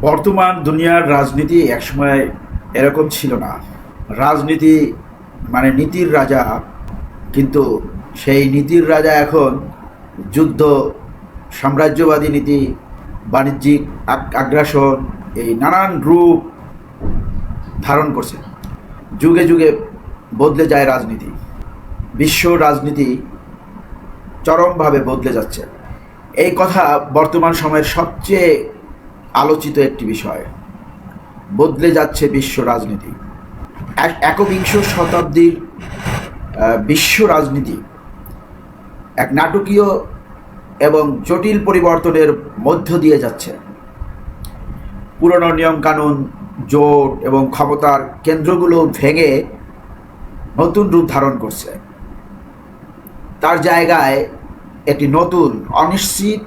বর্তমান দুনিয়ার রাজনীতি একসময় এরকম ছিল না। রাজনীতি মানে নীতির রাজা, কিন্তু সেই নীতির রাজা এখন যুদ্ধ, সাম্রাজ্যবাদী নীতি, বাণিজ্যিক আগ- আগ্রাসন, এই নানান রূপ ধারণ করছে। যুগে যুগে বদলে যায় রাজনীতি। বিশ্ব রাজনীতি চরমভাবে বদলে যাচ্ছে। এই কথা বর্তমান সময়ের সবচেয়ে আলোচিত একটি বিষয়। বদলে যাচ্ছে বিশ্ব রাজনীতি। এক- একবিংশ শতাব্দীর বিশ্ব রাজনীতি এক নাটকীয় এবং জটিল পরিবর্তনের মধ্য দিয়ে যাচ্ছে। পুরনো নিয়মকানুন, জোট এবং ক্ষমতার কেন্দ্রগুলো ভেঙে নতুন রূপ ধারণ করছে। তার জায়গায় একটি নতুন, অনিশ্চিত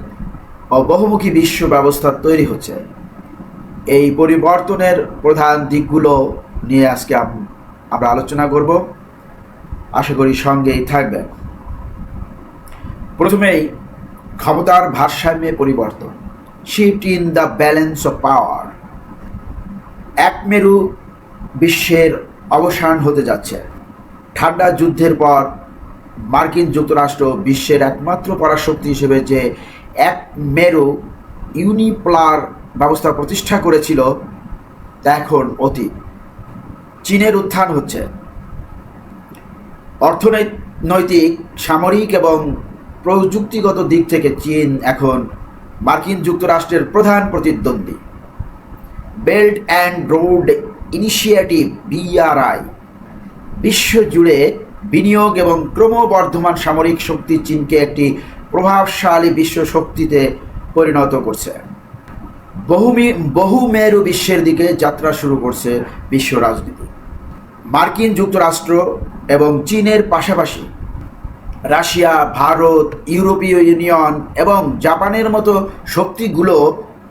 বহুমুখী বিশ্ব ব্যবস্থা তৈরি হচ্ছে। এই পরিবর্তনের প্রধান দিকগুলো নিয়ে আজকে আমরা আলোচনা করব। আশা করি সঙ্গেই থাকবেন। প্রথমেই ক্ষমতার ভারসাম্যে পরিবর্তন। Shift in the balance of power এক মেরু বিশ্বের অবসান হতে যাচ্ছে। ঠান্ডা যুদ্ধের পর মার্কিন যুক্তরাষ্ট্র বিশ্বের একমাত্র পরাশক্তি হিসেবে যে এক মেরু ইউনিপ্লার ব্যবস্থা প্রতিষ্ঠা করেছিল তা এখন অতীত। চীনের উত্থান হচ্ছে। অর্থনৈতিক, সামরিক এবং প্রযুক্তিগত দিক থেকে চীন এখন মার্কিন যুক্তরাষ্ট্রের প্রধান প্রতিদ্বন্দ্বী। Belt and Road Initiative, BRI, বিশ্বজুড়ে বিনিয়োগ এবং ক্রমবর্ধমান সামরিক শক্তি চীনকে একটি প্রভাবশালী বিশ্ব শক্তিতে পরিণত করছে। বহুমি বহু মেরু বিশ্বের দিকে যাত্রা শুরু করছে বিশ্ব রাজনীতি। মার্কিন যুক্তরাষ্ট্র এবং চীনের পাশাপাশি রাশিয়া, ভারত, ইউরোপীয় ইউনিয়ন এবং জাপানের মতো শক্তিগুলো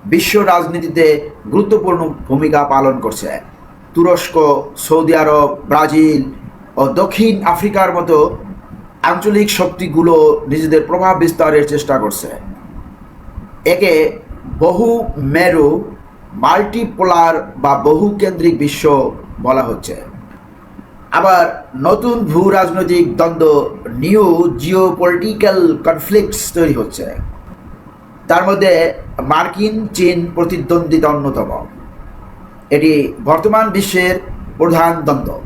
বিশ্ব রাজনীতিতে গুরুত্বপূর্ণ ভূমিকা পালন করছে। তুরস্ক, সৌদি আরব, ব্রাজিল ও দক্ষিণ আফ্রিকার মতো আঞ্চলিক শক্তিগুলো নিজেদের প্রভাব বিস্তারের চেষ্টা করছে। একে বহু মেরু, মাল্টিপোলার বা বহুকেন্দ্রিক বিশ্ব বলা হচ্ছে। আবার নতুন ভূ রাজনৈতিক দ্বন্দ্ব, নিউ জিও পলিটিক্যাল কনফ্লিক্টস তৈরি হচ্ছে। তার মধ্যে মার্কিন, চীন প্রতিদ্বন্দ্বিতা অন্যতম। এটি বর্তমান বিশ্বের প্রধান দ্বন্দ্ব।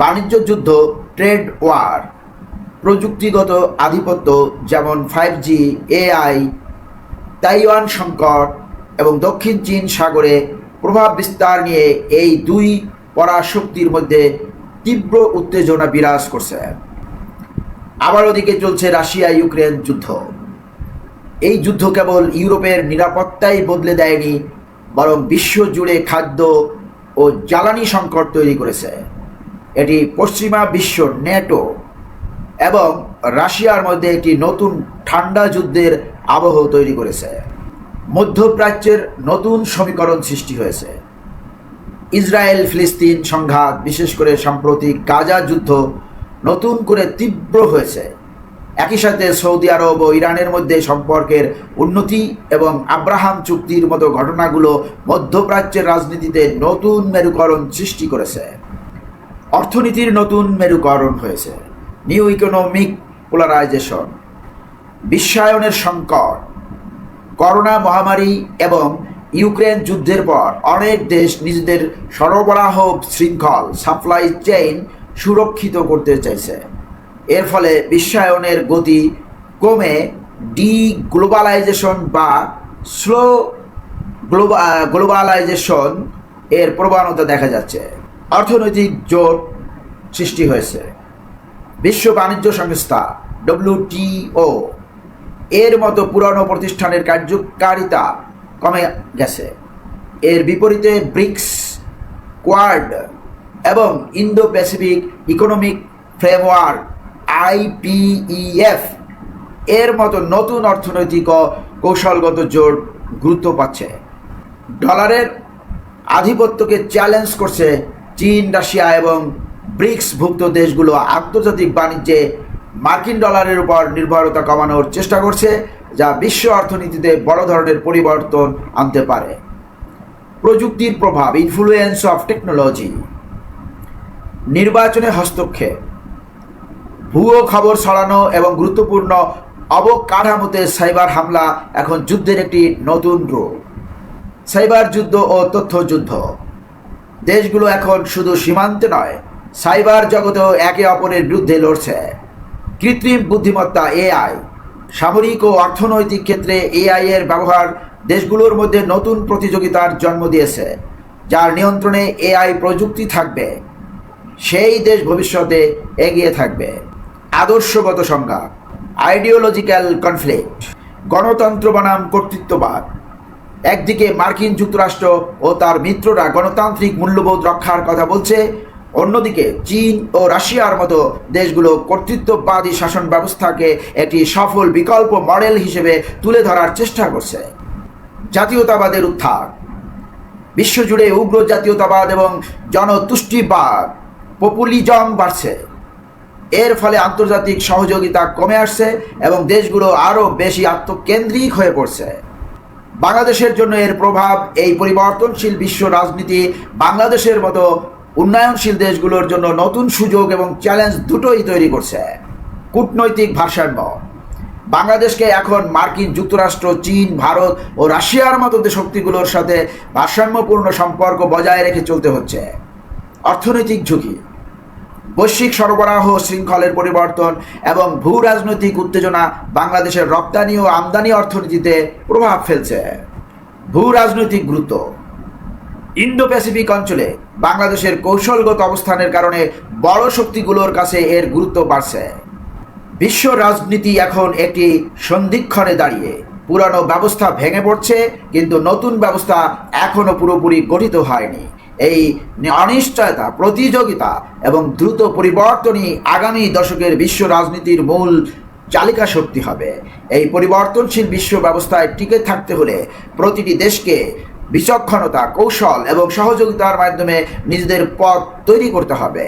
বাণিজ্য যুদ্ধ, ট্রেড ওয়ার। প্রযুক্তিগত আধিপত্য যেমন ফাইভ জি এআই তাইওয়ান সংকট এবং দক্ষিণ চীন সাগরে প্রভাব বিস্তার নিয়ে এই দুই পরাশক্তির মধ্যে তীব্র উত্তেজনা বিরাজ করছে। আবার ওদিকে চলছে রাশিয়া ইউক্রেন যুদ্ধ। এই যুদ্ধ কেবল ইউরোপের নিরাপত্তাই বদলে দেয়নি, বরং বিশ্ব জুড়ে খাদ্য ও জ্বালানি সংকট তৈরি করেছে। এটি পশ্চিমা বিশ্ব নেটো এবং রাশিয়ার মধ্যে একটি নতুন ঠান্ডা যুদ্ধের আবহ তৈরি করেছে। মধ্যপ্রাচ্যের নতুন সমীকরণ সৃষ্টি হয়েছে। ইসরায়েল ফিলিস্তিন সংঘাত, বিশেষ করে সাম্প্রতিক গাজা যুদ্ধ, নতুন করে তীব্র হয়েছে। একই সাথে সৌদি আরব ও ইরানের মধ্যে সম্পর্কের উন্নতি এবং আব্রাহাম চুক্তির মতো ঘটনাগুলো মধ্যপ্রাচ্যের রাজনীতিতে নতুন মেরুকরণ সৃষ্টি করেছে। অর্থনীতির নতুন মেরুকরণ হয়েছে। নিউ ইকোনমিক পোলারাইজেশন বিশ্বায়নের সংকট, করোনা মহামারী এবং ইউক্রেন যুদ্ধের পর অনেক দেশ নিজেদের সরবরাহ শৃঙ্খল সাপ্লাই চেইন সুরক্ষিত করতে চাইছে। এর ফলে বিশ্বায়নের গতি কমে ডি গ্লোবালাইজেশন বা স্লো গ্লোবালাইজেশন এর প্রবণতা দেখা যাচ্ছে। অর্থনৈতিক জোট সৃষ্টি হয়েছে। বিশ্ব বাণিজ্য সংস্থা ডব্লিউটিও এর মতো পুরনো প্রতিষ্ঠানের কার্যকারিতা কমে গেছে। এর বিপরীতে ব্রিক্স, কোয়াড এবং Indo Pacific Economic Framework IPEF এর মতো নতুন অর্থনৈতিক ও কৌশলগত জোট গুরুত্ব পাচ্ছে। ডলারের আধিপত্যকে চ্যালেঞ্জ করছে চীন, রাশিয়া এবং ব্রিক্সভুক্ত দেশগুলো আন্তর্জাতিক বাণিজ্যে মার্কিন ডলারের উপর নির্ভরতা কমানোর চেষ্টা করছে, যা বিশ্ব অর্থনীতিতে বড় ধরনের পরিবর্তন আনতে পারে। প্রযুক্তির প্রভাব ইনফ্লুয়েন্স অফ টেকনোলজি নির্বাচনে হস্তক্ষেপ। ভুয়ো খবর ছড়ানো এবং গুরুত্বপূর্ণ অবকাঠামোতে সাইবার হামলা, এখন যুদ্ধের একটি নতুন রূপ। সাইবার যুদ্ধ ও তথ্য যুদ্ধ দেশগুলো এখন শুধু সীমান্তে নয়, সাইবার জগতেও একে অপরের বিরুদ্ধে লড়ছে। কৃত্রিম বুদ্ধিমত্তা এআই, সামরিক ও অর্থনৈতিক ক্ষেত্রে এআই এর ব্যবহার দেশগুলোর মধ্যে নতুন প্রতিযোগিতার জন্ম দিয়েছে, যার নিয়ন্ত্রণে এআই প্রযুক্তি থাকবে। সেই দেশ ভবিষ্যতে এগিয়ে থাকবে। আদর্শগত সংজ্ঞা আইডিওলজিক্যাল কনফ্লিক্ট, গণতন্ত্র বনাম কর্তৃত্ববাদ একদিকে মার্কিন যুক্তরাষ্ট্র ও তার মিত্ররা গণতান্ত্রিক মূল্যবোধ রক্ষার কথা বলছে, অন্যদিকে চীন ও রাশিয়ার মতো দেশগুলো কর্তৃত্ববাদী শাসন ব্যবস্থাকে একটি সফল বিকল্প মডেল হিসেবে তুলে ধরার চেষ্টা করছে। জাতীয়তাবাদের উত্থান। বিশ্বজুড়ে উগ্র জাতীয়তাবাদ এবং জনতুষ্টিবাদ পপুলিজম বাড়ছে। এর ফলে আন্তর্জাতিক সহযোগিতা কমে আসছে এবং দেশগুলো আরও বেশি আত্মকেন্দ্রিক হয়ে পড়ছে। বাংলাদেশের জন্য এর প্রভাব এই পরিবর্তনশীল বিশ্ব রাজনীতি, বাংলাদেশের মতো উন্নয়নশীল দেশগুলোর জন্য নতুন সুযোগ এবং চ্যালেঞ্জ দুটোই তৈরি করছে। কূটনৈতিক ভারসাম্য। বাংলাদেশকে এখন মার্কিন যুক্তরাষ্ট্র, চীন, ভারত ও রাশিয়ার মতো শক্তিগুলোর সাথে ভারসাম্যপূর্ণ সম্পর্ক বজায় রেখে চলতে হচ্ছে। অর্থনৈতিক ঝুঁকি। বৈশ্বিক সরবরাহ শৃঙ্খলের পরিবর্তন এবং ভূ রাজনৈতিক উত্তেজনা বাংলাদেশের রপ্তানি ও আমদানি অর্থনীতিতে প্রভাব ফেলছে। ভূ রাজনৈতিক গুরুত্ব। ইন্দো প্যাসিফিক অঞ্চলে বাংলাদেশের কৌশলগত অবস্থানের কারণে বড় শক্তিগুলোর কাছে এর গুরুত্ব বাড়ছে। বিশ্ব রাজনীতি এখন একটি সন্ধিক্ষণে দাঁড়িয়ে। পুরানো ব্যবস্থা ভেঙে পড়ছে, কিন্তু নতুন ব্যবস্থা এখনও পুরোপুরি গঠিত হয়নি। এই অনিশ্চয়তা প্রতিযোগিতা এবং দ্রুত পরিবর্তনই আগামী দশকের বিশ্ব রাজনীতির মূল চালিকা শক্তি হবে। এই পরিবর্তনশীল বিশ্ব ব্যবস্থায় টিকে থাকতে হলে প্রতিটি দেশকে বিচক্ষণতা, কৌশল এবং সহযোগিতার মাধ্যমে নিজেদের পথ তৈরি করতে হবে।